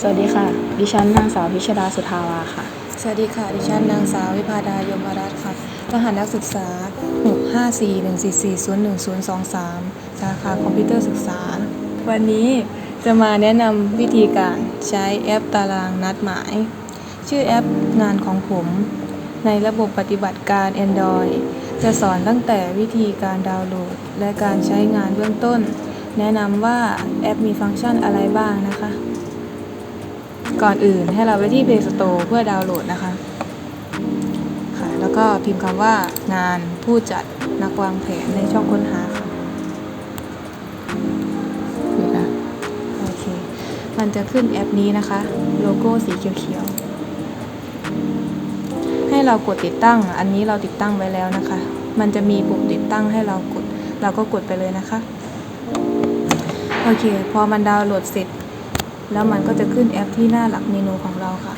สวัสดีค่ะ ดิฉันนางสาวพิชดาสุทาวาค่ะ สวัสดีค่ะ ดิฉันนางสาววิพาดายมรัตน์ค่ะ รหัสนักศึกษา 654144023 สาขาคอมพิวเตอร์ศึกษา วันนี้จะมาแนะนำวิธีการใช้แอปตารางนัดหมาย ชื่อแอปงานของผม ในระบบปฏิบัติการ Android จะสอนตั้งแต่วิธีการดาวน์โหลด และการใช้งานเบื้องต้น แนะนำว่าแอปมีฟังก์ชันอะไรบ้างนะคะ ก่อนอื่นให้เราไปที่ Play Store เพื่อดาวน์โหลดนะคะค่ะแล้วก็พิมพ์คำว่างานผู้จัดนักวางแผนในช่องค้นหาค่ะนี่ะโอเค มันจะขึ้นแอปนี้นะคะ โลโก้สีเขียวๆ ให้เรากดติดตั้ง อันนี้เราติดตั้งไว้แล้วนะคะ มันจะมีปุ่มติดตั้งให้เรากด เราก็กดไปเลยนะคะ โอเค พอมันดาวน์โหลดเสร็จ แล้วมันก็จะขึ้นแอปที่หน้าหลักเมนูของเราค่ะ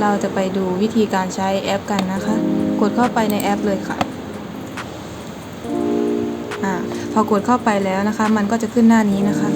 เราจะไปดูวิธีการใช้แอปกันนะคะ กดเข้าไปในแอปเลยค่ะอ่าพอกดเข้าไปแล้วนะคะ มันก็จะขึ้นหน้านี้นะคะ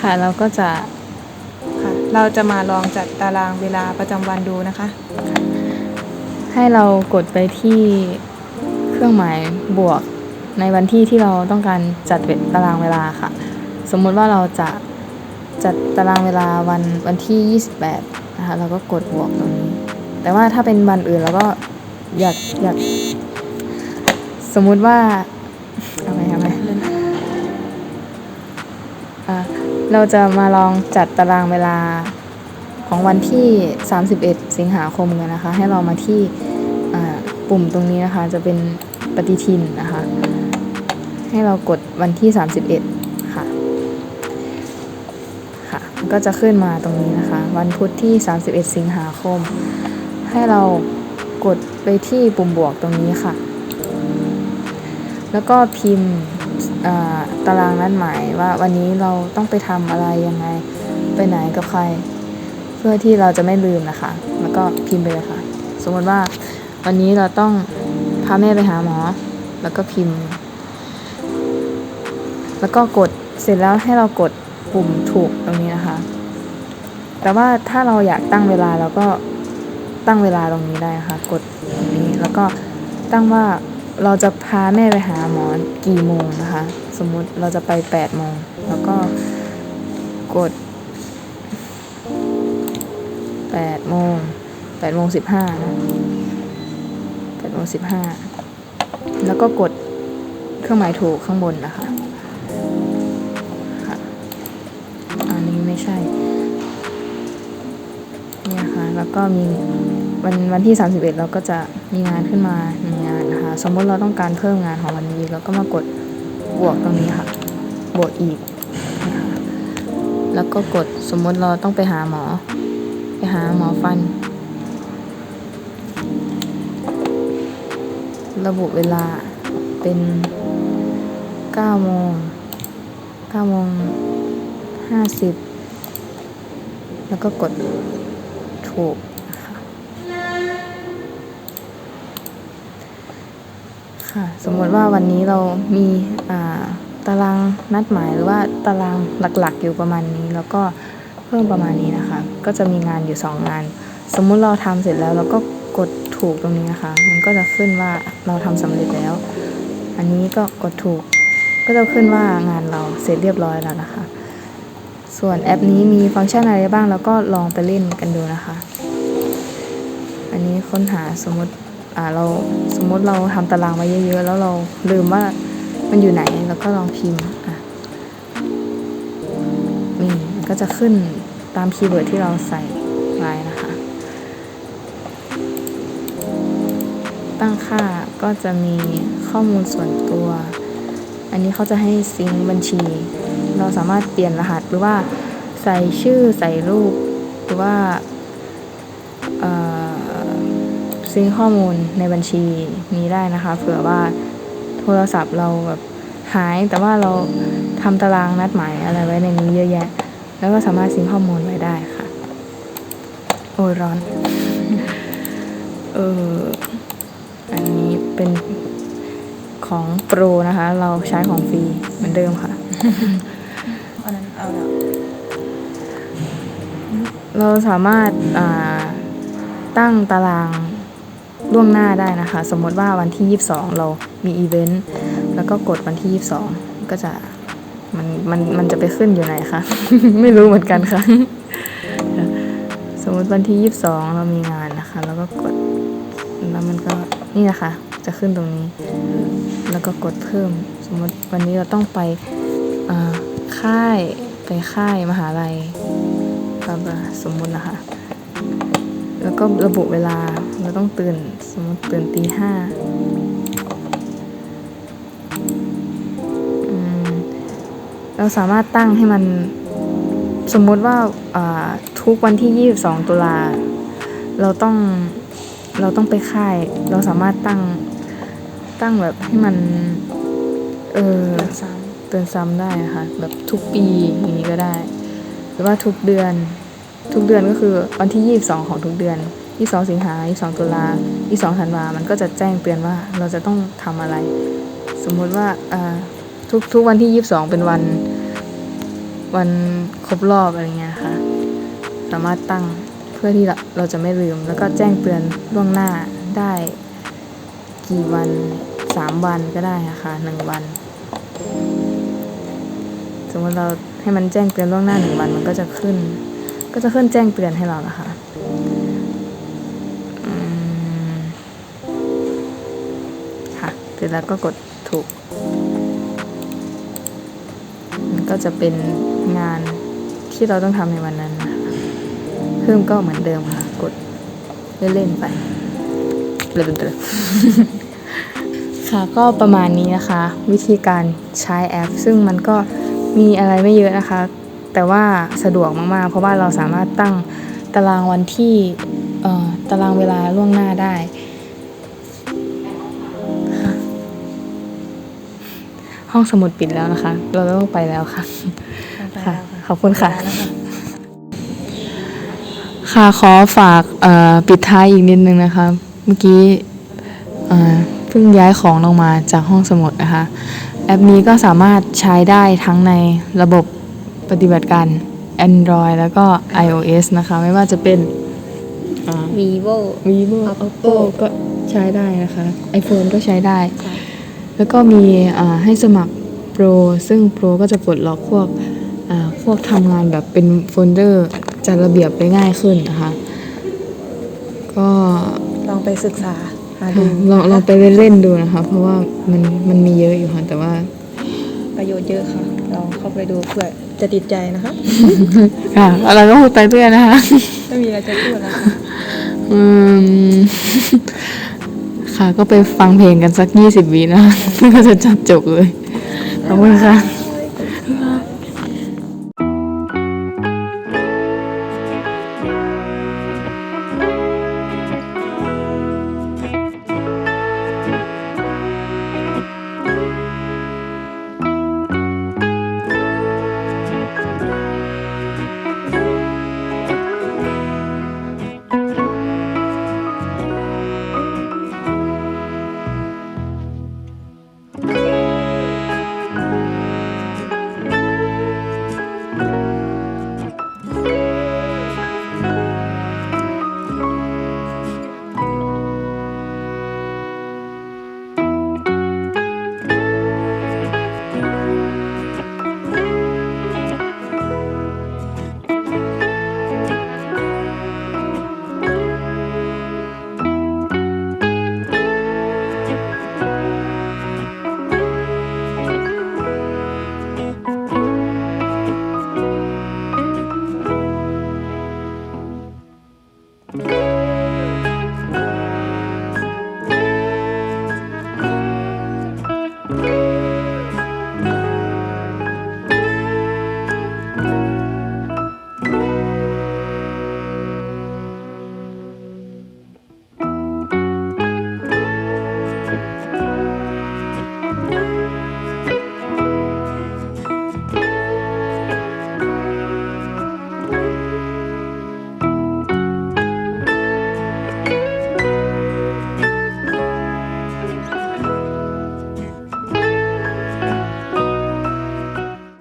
ค่ะเราก็จะค่ะเราจะมาลองจัดตารางเวลาประจำวันดูนะคะ ให้เรากดไปที่เครื่องหมายบวก ในวันที่ที่เราต้องการจัดเวตารางเวลาค่ะ สมมุติว่าเราจะจัดตารางเวลาวันวันที่ 28 นะคะเราก็กดบวกตรงนี้ แต่ว่าถ้าเป็นวันอื่นเราก็อยากอยากสมมุติว่าเอาไหมเอาไหมอะเราจะมาลองจัดตารางเวลาของวันที่ 31 สิงหาคมกันนะคะ ให้เรามาที่ปุ่มตรงนี้นะคะ จะเป็นปฏิทินนะคะ ให้เรากดวันที่ 31 ค่ะ ค่ะ ก็จะขึ้นมาตรงนี้นะคะ วันพุธที่ 31 สิงหาคม ให้เรากดไปที่ปุ่มบวกตรงนี้ค่ะ แล้วก็พิมพ์ตารางนัดหมายว่าวันนี้เราต้องไปทำอะไรยังไง ไปไหนกับใคร เพื่อที่เราจะไม่ลืมนะคะ แล้วก็พิมพ์ไปเลยค่ะ สมมติว่าวันนี้เราต้องพาแม่ไปหาหมอ แล้วก็พิมพ์ แล้วก็กดเสร็จแล้วให้เรากดปุ่มถูกตรงนี้นะคะ แต่ว่าถ้าเราอยากตั้งเวลาเราก็ตั้งเวลาตรงนี้ได้ะค่ะ กดตรงนี้แล้วก็ตั้งว่าเราจะพาแม่ไปหาหมอกี่โมงนะคะ สมมุติเราจะไปแปดโมงแล้วก็กดแปดโมงแปดโมงสิบห้านะแปดโมงสิบห้าแล้วก็กดเครื่องหมายถูกข้างบนนะคะ ไม่ใช่ เนี่ยค่ะ แล้วก็มีวันวันที่ 31 เราก็จะมีงานขึ้นมาหนึ่งงานนะคะ สมมติเราต้องการเพิ่มงานของวันนี้เราก็มากดบวกตรงนี้ค่ะ บวกอีกนะคะแล้วก็กดสมมติเราต้องไปหาหมอ ไปหาหมอฟัน ระบุเวลาเป็น9โมง9โมง50 แล้วก็กดถูกค่ะสมมติว่าวันนี้เรามีาตารางนัดหมายหรือว่าตารางหลักๆ อยู่ประมาณนี้ แล้วก็เพิ่มประมาณนี้นะคะ ก็จะมีงานอยู่สองงาน สมมุติเราทำเสร็จแล้วเราก็กดถูกตรงนี้นะคะ มันก็จะขึ้นว่าเราทำสำเร็จแล้ว อันนี้ก็กดถูก ก็จะขึ้นว่างานเราเสร็จเรียบร้อยแล้วนะคะ ส่วนแอปนี้มีฟังก์ชันอะไรบ้างแล้วก็ลองไปเล่นกันดูนะคะ อันนี้ค้นหาสมมติอ่าเราสมมติเราทำตารางไว้เยอะๆ แล้วเราลืมว่ามันอยู่ไหนแล้วก็ลองพิมพ์อะนี่มันก็จะขึ้นตามคีย์เวิร์ดที่เราใส่ไว้นะคะ ตั้งค่าก็จะมีข้อมูลส่วนตัว อันนี้เขาจะให้ซิงบัญชี เราสามารถเปลี่ยนรหัสหรือว่าใส่ชื่อใส่รูป หรือว่าเอ่อซิงข้อมูลในบัญชีนี้ได้นะคะ เผื่อว่าโทรศัพท์เราแบบหายแต่ว่าเราทำตารางนัดหมายอะไรไว้ในนี้เยอะแยะ แล้วก็สามารถซิงข้อมูลไว้ได้ค่ะ โอ้ร้อน เอออันนี้เป็นของโปรนะคะ เราใช้ของฟรีเหมือนเดิมค่ะ อันนั้นเอาละเราสามารถตั้งตารางล่วงหน้าได้นะคะ สมมติว่าวันที่ 22 เรามีอีเวนต์แล้วก็กดวันที่ 22 ก็จะมันมันมันจะไปขึ้นอยู่ไหนคะไม่รู้เหมือนกันค่ะ สมมติวันที่ 22 เรามีงานนะคะ แล้วก็กดแล้วมันก็นี่นะคะ จะขึ้นตรงนี้ แล้วก็กดเพิ่ม สมมติวันนี้เราต้องไปอ่า ค่ายไปค่ายมหาลัยบาบาสมมุตินะคะ แล้วก็ระบุเวลาเราต้องตื่นสมมติตื่นตีห้าเราสามารถตั้งให้มันสมมุติว่าอ่าทุกวันที่ 22 ตุลา เราต้องเราต้องไปค่าย เราสามารถตั้งตั้งแบบให้มัน เออ เดือนสามเตือนซ้ำได้นะคะแบบทุกปีอย่างนี้ก็ได้ หรือว่าทุกเดือน ทุกเดือนก็คือวันที่ 22 ของทุกเดือน 22 สิงหา 22 ตุลา 22 ธันวา มันก็จะแจ้งเตือนว่าเราจะต้องทำอะไร สมมุติว่าทุกทุกวันที่ 22 เป็นวัน วันครบรอบอะไรเงี้ยค่ะ สามารถตั้งเพื่อที่เราเราจะไม่ลืม แล้วก็แจ้งเตือนล่วงหน้าได้กี่วัน 3 วันก็ได้นะคะ1วัน สมมติเราให้มันแจ้งเตือนล่วงหน้าหนึ่งวันมันก็จะขึ้น ก็จะขึ้นแจ้งเตือนให้เราละค่ะอืมค่ะเสร็จแล้วก็กดถูก มันก็จะเป็นงานที่เราต้องทำในวันนั้นนะคะเพิ่มก็เหมือนเดิมค่ะ กดเล่นๆไปเล่นๆค่ะก็ประมาณนี้นะคะ วิธีการใช้แอป ซึ่งมันก็ มีอะไรไม่เยอะนะคะ แต่ว่าสะดวกมากๆ เพราะว่าเราสามารถตั้งตารางวันที่เอ่อตารางเวลาล่วงหน้าได้ค่ะห้องสมุดปิดแล้วนะคะ เราต้องไปแล้วค่ะเอาไปค่ะแล้วขอบคุณค่ะเวลาแล้วค่ะ ค่ะขอฝากเอ่อปิดท้ายอีกนิดนึงนะคะ เมื่อกี้เอ่อเพิ่งย้ายของลงมาจากห้องสมุดนะคะ แอปนี้ก็สามารถใช้ได้ทั้งในระบบปฏิบัติการ Android แล้วก็ iOS นะคะ ไม่ว่าจะเป็นอ่า vivo vivo Oppo oppo ก็ใช้ได้นะคะ iPhone ก็ใช้ได้ค่ะแล้วก็มีอ่าให้สมัครโปรซึ่งโปรก็จะปลดล็อกพวกอ่าพวกทำงานแบบเป็นโฟลเดอร์จัดระเบียบได้ง่ายขึ้นนะคะ ก็ลองไปศึกษา หาดูลองลองไปเล่นๆดูนะคะ เพราะว่ามันมันมีเยอะอยู่ค่ะแต่ว่า ประโยชน์เยอะค่ะ ลองเข้าไปดูเพื่อจะติดใจนะคะ ค่ะเราก็พูดไปเรื่อยนะคะไม่มีอะไรจะพูดแล้วค่ะอืมค่ะก็ไปฟังเพลงกันสักยี่สิบวินะคะก็จะจัดจบเลยขอบคุณค่ะ